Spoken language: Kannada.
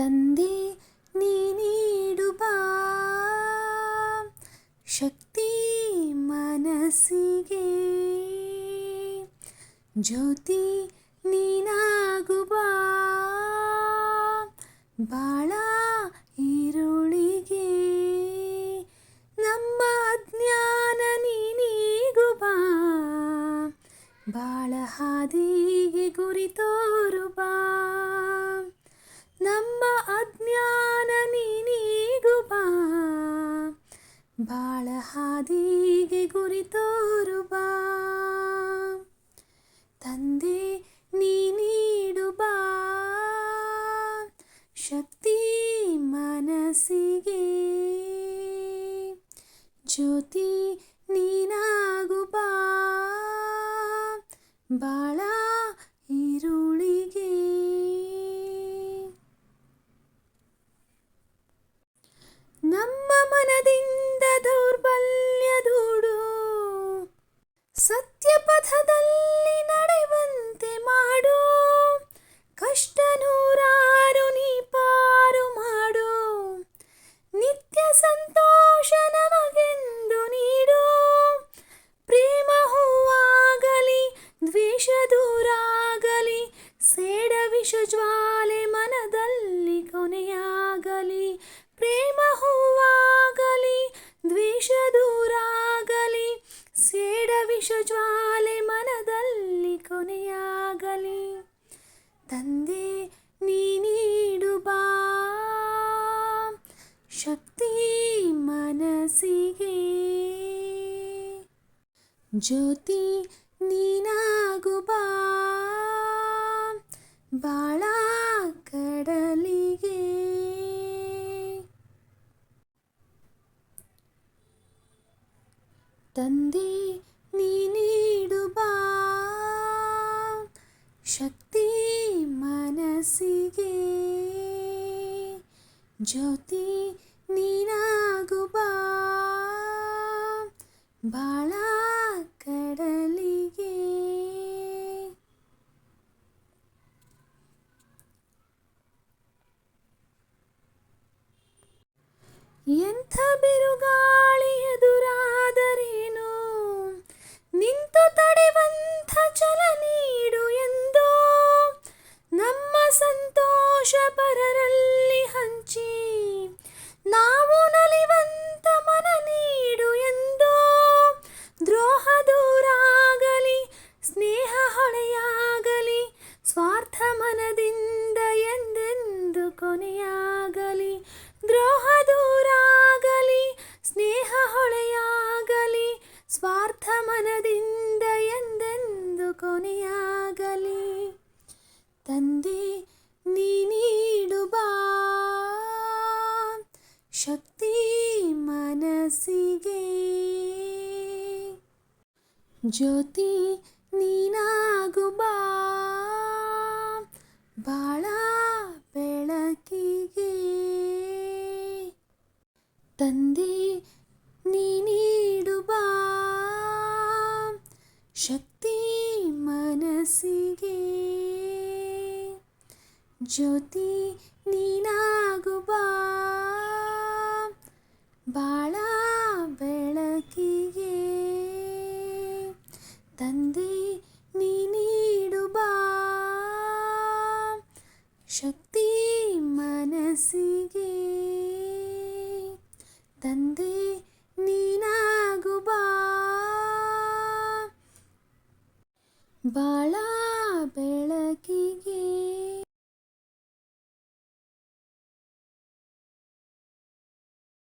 ತಂದೆ, ನೀ ನೀಡು ಬಾ. ಶಕ್ತಿ ಮನಸ್ಸಿಗೆ. ಜ್ಯೋತಿ ನೀನಾಗುಬಾ ಬಾಳ ಈರುಳಿಗೆ ನಮ್ಮ ಜ್ಞಾನ ನೀನೀಗು ಬಾ. ಬಾಳ ಹಾದಿಗೆ ಗುರಿ ತೋರು ಬಾ. ನಮ್ಮ ಅಜ್ಞಾನ ನೀನೀಗು ಬಾ. ಬಾಳ ಹಾದಿಗೆ ಗುರಿ ತೋರು ತಂದೆ, ನೀ ನೀಡು ಬಾ. ಶಕ್ತಿ ಮನಸ್ಸಿಗೆ. ಜ್ಯೋತಿ ನೀನಾಗು ಬಾ. ಕೊನೆಯಾಗಲಿ. ತಂದೆ ನೀ ನೀಡು ಬಾ ಶಕ್ತಿ ಮನಸ್ಸಿಗೆ. ಜ್ಯೋತಿ ನೀನಾಗು ಬಾ ಬಾಳ ಕಡಲಿಗೆ. ತಂದೆ ನೀ ಶಕ್ತಿ ಮನಸ್ಸಿಗೆ. ಜ್ಯೋತಿ ನೀನಾಗುಬಾ ಬಾಳ ಕಡಲಿಗೆ. ಎಂಥ ಬಿರುಗಾಳಿ ಎದುರಾದರೇನು? ನಿಂತು ತಡೆವಂಥ ನಮ್ಮ ಸಂತೋಷ ಪರರಲ್ಲಿ ಹಂಚಿ, ನಾವು ನಲಿವಂತ ಮನ ನೀಡು ಎಂದು ದ್ರೋಹ ದೂರಾಗಲಿ, ಸ್ನೇಹ ಹೊಳೆಯಾಗಲಿ ಸ್ವಾರ್ಥ ಮನದಿಂದ ಎಂದೆಂದು ಕೊನೆಯಾಗಲಿ, ದ್ರೋಹ ದೂರಾಗಲಿ, ಸ್ನೇಹ ಹೊಳೆಯಾಗಲಿ ಸ್ವಾರ್ಥ ಮನದಿಂದ ಎಂದೆಂದು ಕೊನೆಯಾಗಲಿ ಮನಸ್ಸಿಗೆ ಜ್ಯೋತಿ ನೀನಾಗು ಬಾಳ ಬೆಳಕಿಗೆ. ತಂದೆ ನೀ ನೀಡು ಬಾ. ಶಕ್ತಿ ಮನಸ್ಸಿಗೆ. ಜ್ಯೋತಿ ನೀನಾಗು ತಂದೆ ನೀಡುಬಾ ಶಕ್ತಿ ಮನಸ್ಸಿಗೆ. ತಂದೆ ನೀನಾಗುಬಾ ಬಾಳ ಬೆಳಕಿಗೆ.